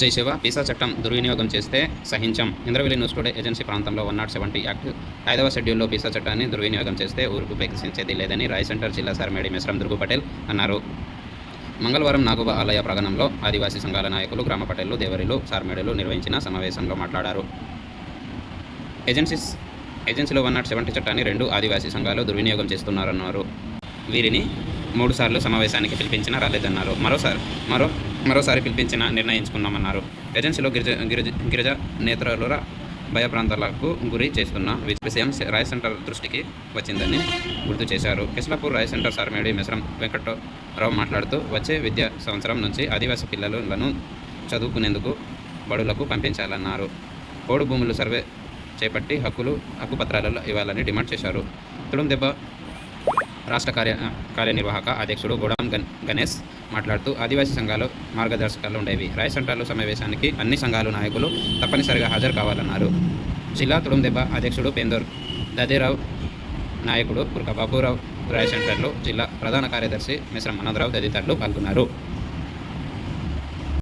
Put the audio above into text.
జైశివ visa చట్టం దుర్వినియోగం చేస్తే సహించం. ఇంద్రవెల్లి న్యూస్ టుడే ఏజెన్సీ ప్రాంతంలో వన్ నాట్ సెవెంటీ యాక్ట్ ఐదవ షెడ్యూల్లో వీసా చట్టాన్ని దుర్వినియోగం చేస్తే ఊరుకు ఉపేక్షించేది లేదని రాయ్ సెంటర్ జిల్లా సార్మేడి మిశ్రం దుర్గు పటేల్ అన్నారు. మంగళవారం నాగుబ ఆలయ ప్రాంగణంలో ఆదివాసీ సంఘాల నాయకులు గ్రామ పటేళ్ళు దేవరిలు సార్మేడులు నిర్వహించిన సమావేశంలో మాట్లాడారు. ఏజెన్సీస్ ఏజెన్సీలో వన్ నాట్ సెవెంటీ చట్టాన్ని రెండు ఆదివాసీ సంఘాలు దుర్వినియోగం చేస్తున్నారన్నారు. వీరిని మూడుసార్లు సమావేశానికి పిలిపించినా రాలేదన్నారు. మరోసారి మరో మరోసారి పిలిపించిన నిర్ణయించుకున్నామన్నారు ఏజెన్సీలో గిరిజ గిరిజ గిరిజ నేతరుల భయ ప్రాంతాలకు గురి చేస్తున్న విషయం రాయ్ సెంటర్ దృష్టికి వచ్చిందని గుర్తు చేశారు. కిస్లాపూర్ రాయ్ సెంటర్ సార్మేడి మెసరం వెంకటరావు మాట్లాడుతూ వచ్చే విద్యా సంవత్సరం నుంచి ఆదివాసీ పిల్లలను చదువుకునేందుకు బడులకు పంపించాలన్నారు. పోడు భూములు సర్వే చేపట్టి హక్కులు హక్కు పత్రాలలో ఇవ్వాలని డిమాండ్ చేశారు. తుడుం దెబ్బ రాష్ట్ర కార్య కార్యనిర్వాహక అధ్యక్షుడు గోడాం గణేష్ మాట్లాడుతూ ఆదివాసీ సంఘాలు మార్గదర్శకాలు ఉండేవి. రాయ్ సెంటర్లు సమావేశానికి అన్ని సంఘాలు నాయకులు తప్పనిసరిగా హాజరు కావాలన్నారు. జిల్లా తుడుందెబ్బ అధ్యక్షుడు పేందూర్ దదేరావు నాయకుడు కురక బాబురావు రాయ్ సెంటర్లు జిల్లా ప్రధాన కార్యదర్శి మిశ్రం మనోదరావు తదితరులు పాల్గొన్నారు.